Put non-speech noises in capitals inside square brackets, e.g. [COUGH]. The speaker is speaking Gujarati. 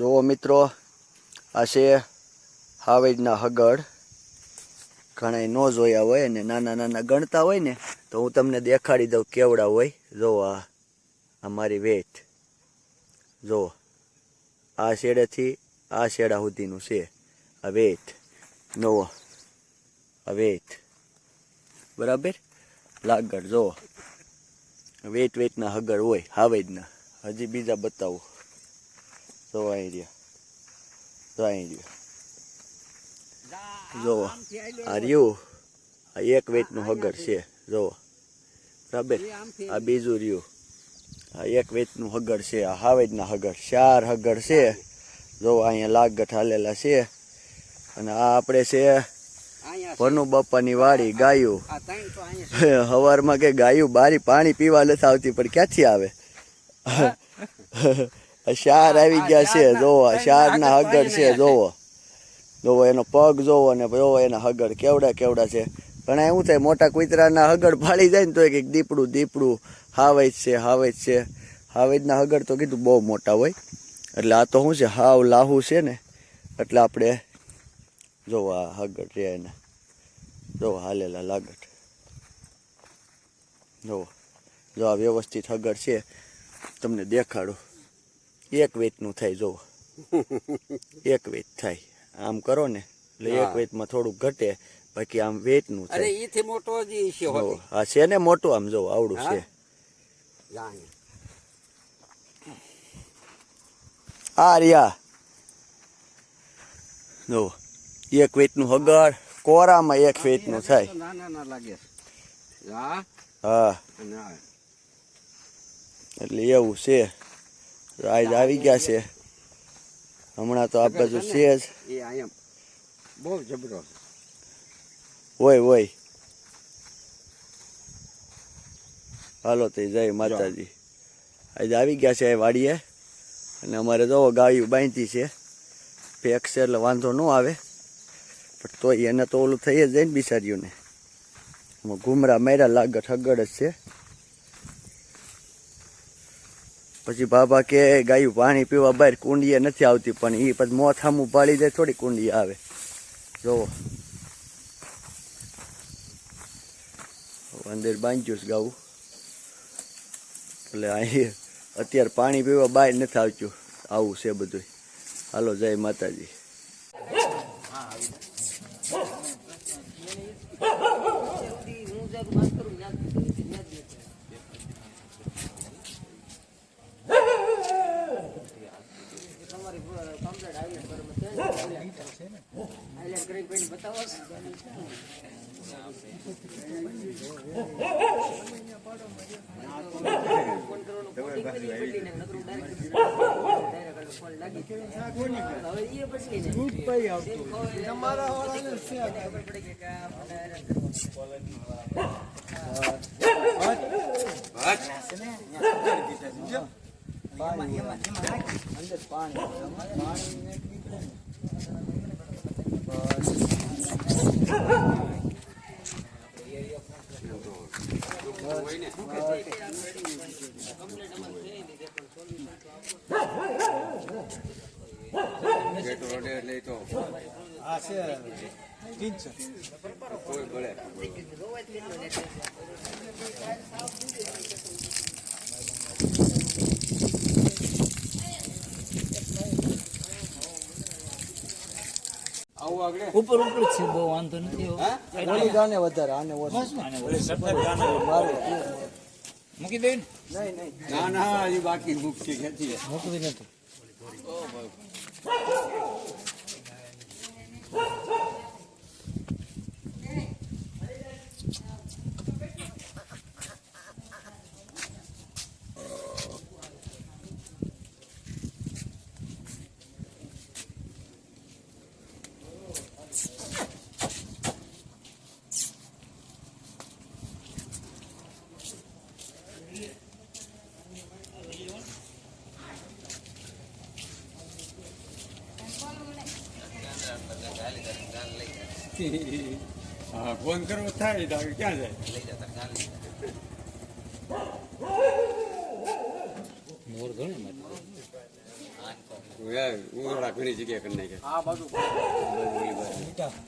જુઓ મિત્રો, આ છે હાવેજના હગડ ઘણા ન જોયા હોય ને નાના નાના ગણતા હોય ને, તો હું તમને દેખાડી દઉં કેવડા હોય. જો આ અમારી વેટ. જો આ શેડેથી આ શેડા સુધીનું છે. આ વેટ. નવો આ વેટ. બરાબર? લાગડ જો વેટ વેટના હગળ હોય, હાવેજના. હજી બીજા બતાવું. જો અહીં રહ્યા જો અહીં રહ્યા જો આ રહ્યું આ એક વેચનું હગર છે જો બરાબર આ બીજું રહ્યું આ એક વેચનું હગર છે આ હાવેજના હગર ચાર હગર છે જો અહીંયા લાગટ હાલેલા છે અને આ આપણે છે ભનુ બાપાની વાડી ગાયું હવારમાં કે ગાયું બારી પાણી પીવા નથી આવતી પણ ક્યાંથી આવે શાર આવી ગયા છે જોવો શાર ના હગર છે જોવો. જોવો એનો પગ જોવો ને જોવો એના હગર કેવડા કેવડા છે. પણ એવું થાય મોટા કુતરાના હગર ફાળી જાય ને તો એક દીપડું દીપડું હાવેજ છે હાવેજ છે. હાવેજના હગર તો કીધું બહુ મોટા હોય. એટલે આ તો શું છે હાવ લાહુ છે ને. એટલે આપણે જોવો આ હગર રે એને. જોવો હાલેલા લાગટ. જોવો. જો આ વ્યવસ્થિત હગર છે તમને દેખાડું. એક વેતનું થાય જો [LAUGHS] એક વેત થાય. આમ કરો ને એટલે એક વેતમાં થોડુંક ઘટે બાકી આમ અરે થાય. ઈથી મોટો જ છે ને મોટું આમ જોવો આવડું છે. આ રહ્યા. જો એક વેતનું હગર કોરામાં એક વેતનું થાય. નાના લાગે હા? હા. એટલે એવું છે. આજ આવી ગયા છે. હમણાં તો આ બાજુ છે જ. એ બહુ જબરો. હોય હોય હાલો તે જય માતાજી. આજે આવી ગયા છે વાડીએ. અને અમારે જો ગાયું બાંધી છે. ફેક છે એટલે વાંધો ન આવે. પણ તોય એને તો ઓલું થઈ જ જાય ને બિચારીઓને. ઘૂમરા મેરા લાગત હગડ જ છે. પછી બાબા કે, ગાયું, પાણી પીવા બહાર કુંડીએ નથી આવતી, પણ એ પછી મોત સામું પાડી દે, થોડી કુંડી આવે. જોવો. અંદર બાંધ્યું છે ગાવું. એટલે અહીં અત્યારે પાણી પીવા બહાર નથી આવતું. આવું છે બધું હાલો, જય માતાજી. પાણી અંદર પાણી પાણી બસ ગેટ રોડે એટલે તો કોઈ ભલે. આવું આગળ ઉપર ઉપર છે બહુ વાંધો નથી. ઓલી ગાને વધારે આને મૂકી દે ને. ના ના હજી બાકી મૂકી ખેતી મૂકવી નથી [LAUGHS] હા ફોન કરવો થાય તો ક્યાં જાય? મોર ઘણો મારે હે, ઘણી જગ્યાએ કરી નાખ્યા. આ બાજુ. ઓલી બાજુ.